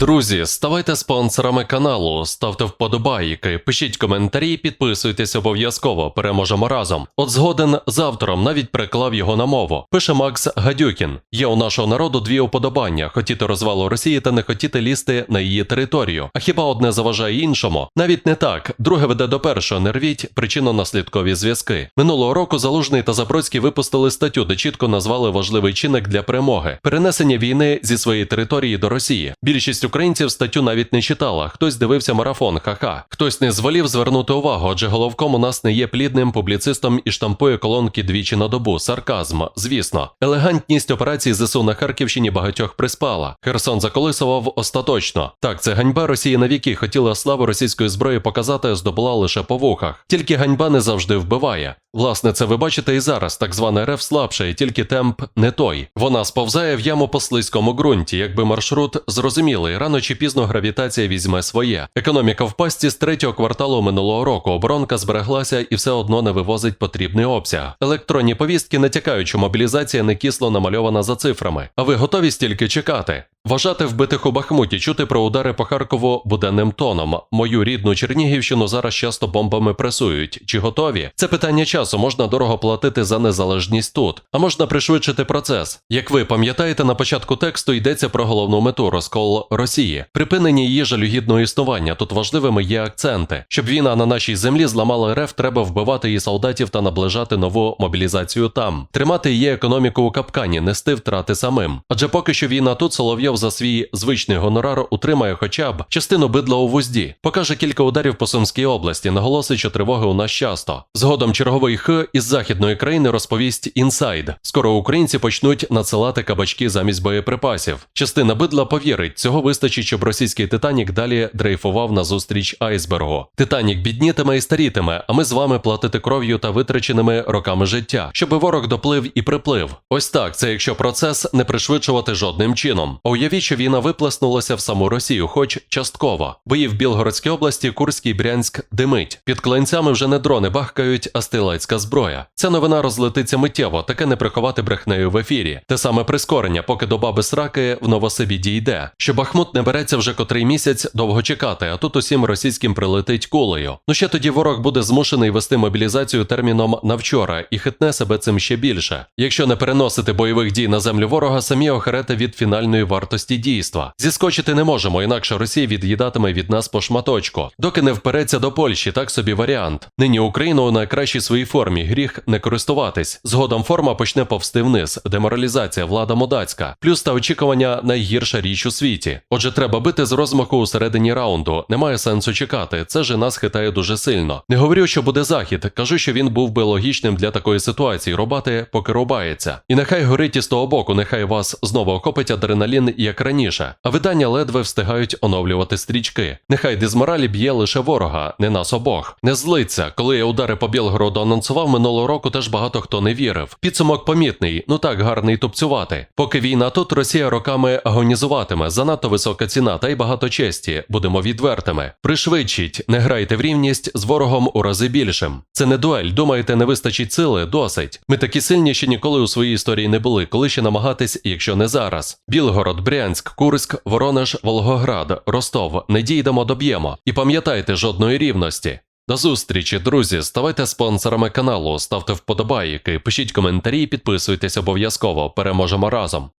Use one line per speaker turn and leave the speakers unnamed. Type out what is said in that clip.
Друзі, ставайте спонсорами каналу, ставте вподобайки, пишіть коментарі, підписуйтесь обов'язково. Переможемо разом. От згоден з автором навіть переклав його на мову. Пише Макс Гадюкін. Є у нашого народу дві уподобання: хотіти розвалу Росії та не хотіти лізти на її територію. А хіба одне заважає іншому? Навіть не так. Друге веде до першого. Не рвіть причинно-наслідкові зв'язки. Минулого року Залужний та Забродський випустили статтю, де чітко назвали важливий чинник для перемоги перенесення війни зі своєї території до Росії. Більшість українців статтю навіть не читала. Хтось дивився марафон, ха-ха. Хтось не зволів звернути увагу, адже головком у нас не є плідним публіцистом і штампує колонки двічі на добу. Сарказм, звісно. Елегантність операції ЗСУ на Харківщині багатьох приспала. Херсон заколисував остаточно. Так, це ганьба Росії навіки хотіла славу російської зброї показати, здобула лише по вухах. Тільки ганьба не завжди вбиває. Власне, це ви бачите і зараз. Так звана РФ слабше, тільки темп не той. Вона сповзає в яму по слизькому ґрунті, якби маршрут зрозумілий. Рано чи пізно гравітація візьме своє. Економіка в пасті з третього кварталу минулого року. Оборонка збереглася і все одно не вивозить потрібний обсяг. Електронні повістки натякають, що мобілізація не кисло намальована за цифрами. А ви готові стільки чекати? Вважати вбитих у Бахмуті, чути про удари по Харкову буденним тоном. Мою рідну Чернігівщину зараз часто бомбами пресують. Чи готові? Це питання часу. Можна дорого платити за незалежність тут, а можна пришвидшити процес. Як ви пам'ятаєте, на початку тексту йдеться про головну мету розкол Росії, припинення її жалюгідного існування. Тут важливими є акценти. Щоб війна на нашій землі зламала РФ, треба вбивати її солдатів та наближати нову мобілізацію там, тримати її економіку у капкані, нести втрати самим. Адже поки що війна тут Соловйов за свій звичний гонорар утримає хоча б частину бидла у вузді, покаже кілька ударів по Сумській області, наголосить, що тривоги у нас часто. Згодом черговий х із західної країни розповість інсайд. Скоро українці почнуть надсилати кабачки замість боєприпасів. Частина бидла повірить, цього вистачить, щоб російський Титанік далі дрейфував назустріч айсбергу. Титанік біднітиме і старітиме, а ми з вами платити кров'ю та витраченими роками життя, щоби ворог доплив і приплив. Ось так, це якщо процес не пришвидшувати жодним чином. Уявіть, що війна виплеснулася в саму Росію, хоч частково. Бої в Білгородській області, Курській, Брянськ димить. Під клинцями вже не дрони бахкають, а стилецька зброя. Ця новина розлетиться миттєво, таке не приховати брехнею в ефірі. Те саме прискорення, поки до баби сраки в Новосибі дійде. Що Бахмут не береться вже котрий місяць, довго чекати, а тут усім російським прилетить кулею. Ну ще тоді ворог буде змушений вести мобілізацію терміном на вчора і хитне себе цим ще більше. Якщо не переносити бойових дій на землю ворога, самі охерете від фінальної вартості дійства. Зіскочити не можемо, інакше Росія від'їдатиме від нас по шматочку. Доки не впереться до Польщі, так собі варіант. Нині Україну у найкращій своїй формі, гріх не користуватись. Згодом форма почне повсти вниз, деморалізація, влада модацька, плюс та очікування найгірша річ у світі. Отже, треба бити з розмаху у середині раунду. Немає сенсу чекати. Це же нас хитає дуже сильно. Не говорю, що буде захід. Кажу, що він був би логічним для такої ситуації. Рубати, поки рубається. І нехай горить із того боку, нехай вас знову охопить адреналін, як раніше. А видання ледве встигають оновлювати стрічки. Нехай дизморалі б'є лише ворога, не нас обох. Не злиться. Коли я удари по Білгороду анонсував минулого року, теж багато хто не вірив. Підсумок помітний, ну так гарний тупцювати. Поки війна тут, Росія роками агонізуватиме. Занадто висока ціна та й багато честі. Будемо відвертими. Пришвидшіть, не грайте в рівність з ворогом у рази більшим. Це не дуель. Думаєте, не вистачить сили? Досить. Ми такі сильні, що ніколи у своїй історії не були. Коли ще намагатись, якщо не зараз. Білгород, Брянськ, Курськ, Воронеж, Волгоград, Ростов. Не дійдемо, доб'ємо. І пам'ятайте жодної рівності. До зустрічі, друзі. Ставайте спонсорами каналу, ставте вподобайки, пишіть коментарі, підписуйтесь обов'язково. Переможемо разом.